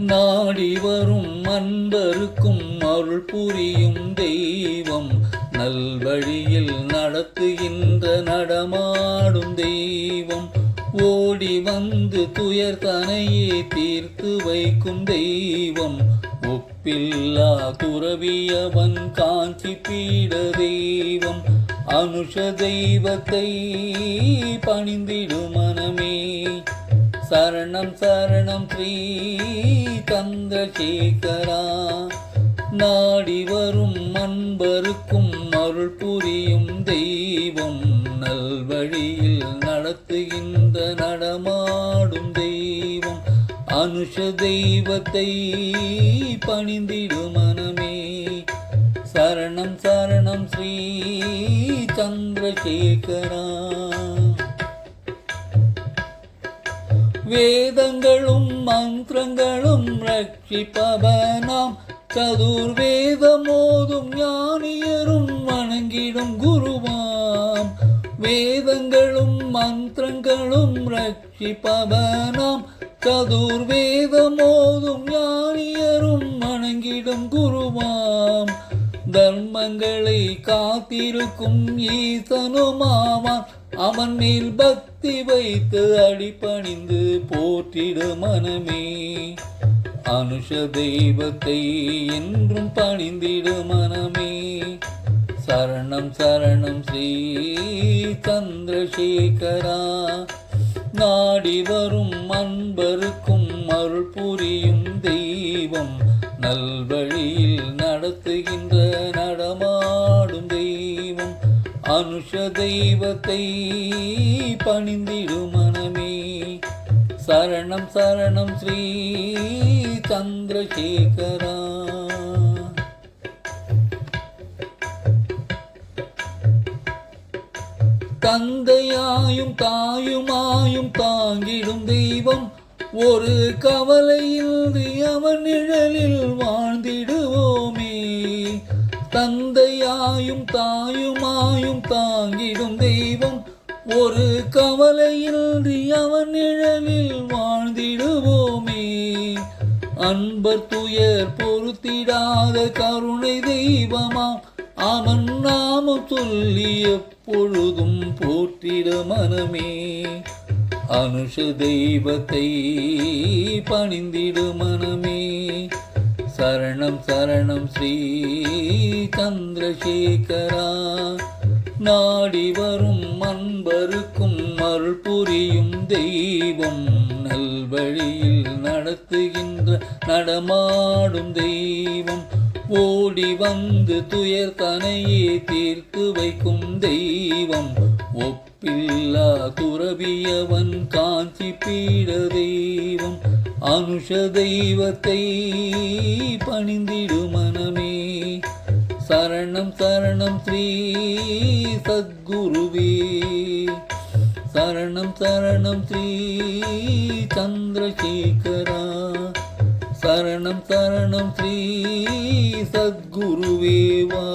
நாடி வரும் அன்பருக்கும் அருள் புரியும் தெய்வம். நல்வழியில் நடத்துகின்ற நடமாடும் தெய்வம். ஓடி வந்து துயர் தனையே தீர்த்து வைக்கும் தெய்வம். ஒப்பில்லா துறவியவன் காஞ்சி பீட தெய்வம். அனுஷ தெய்வத்தை பணிந்திடும் மனமே. சரணம் சரணம் ஸ்ரீ சந்திரசேகரா. நாடி வரும் அன்பருக்கும் அருள் புரியும் தெய்வம் நல்வழியில் நடத்துகின்ற நடமாடும் தெய்வம். அனுஷ தெய்வத்தை பணிந்திடு மனமே. சரணம் சரணம் ஸ்ரீ சந்திரசேகரா. வேதங்களும் மந்திரங்களும் ரட்சிப்பவனாம். சதுர்வேதமோதும் ஞானியரும் வணங்கிடும் குருவாம். வேதங்களும் மந்திரங்களும் ரட்சிப்பவனாம். சதுர்வேதமோதும் ஞானியரும் வணங்கிடும் குருவாம். தர்மங்களை காத்திருக்கும் ஈசனுமாவான் அவன் மேல் பக்தி வைத்து அடிப்பணிந்து போற்றிடு மனமே. அனுஷ தெய்வத்தை என்றும் பணிந்திடு மனமே. சரணம் சரணம் ஸ்ரீ சந்திரசேகரா. நாடி வரும் அன்பருக்கும் அருள் புரியும் தெய்வம் நல்வழியில் நடத்துகின்ற அனுஷ தெய்வத்தை பணிந்திடும் மனமே. சரணம் சரணம் ஸ்ரீ சந்திரசேகரா. தந்தையாயும் தாயுமாயும் தாங்கிடும் தெய்வம். ஒரு கவலையில் அவன் நிழலில் வாழ்ந்திடுவோம். தந்தையாயும் தாயுமாயும் தாங்கிடும் தெய்வம். ஒரு கவலையின்றி அவன் நிழலில் வாழ்ந்திடுவோமே. அன்பர் துயர் பொருத்திடாத கருணை தெய்வமாம் அவன் நாம சொல்லி எப்பொழுதும் போற்றிட மனமே. அனுஷ தெய்வத்தை பணிந்திடு மனமே. சரணம் சரணம் ஸ்ரீ சந்திரசேகரா. நாடி வரும் அன்பருக்கும் அருள் புரியும் தெய்வம் நல்வழியில் நடத்துகின்ற நடமாடும் தெய்வம். ஓடி வந்து துயர் தனையே தீர்த்து வைக்கும் தெய்வம். ஒப்பில்லா துறவியவன் காஞ்சி பீட தெய்வம். அனுஷ தெய்வத்தை பணிந்திடு மனமே சரணம் சரணம் ஸ்ரீ சத்குருவே. சரணம் சரணம் ஸ்ரீ சந்திரசேகரா. சரணம் சரணம் ஸ்ரீ சத்குருவேவா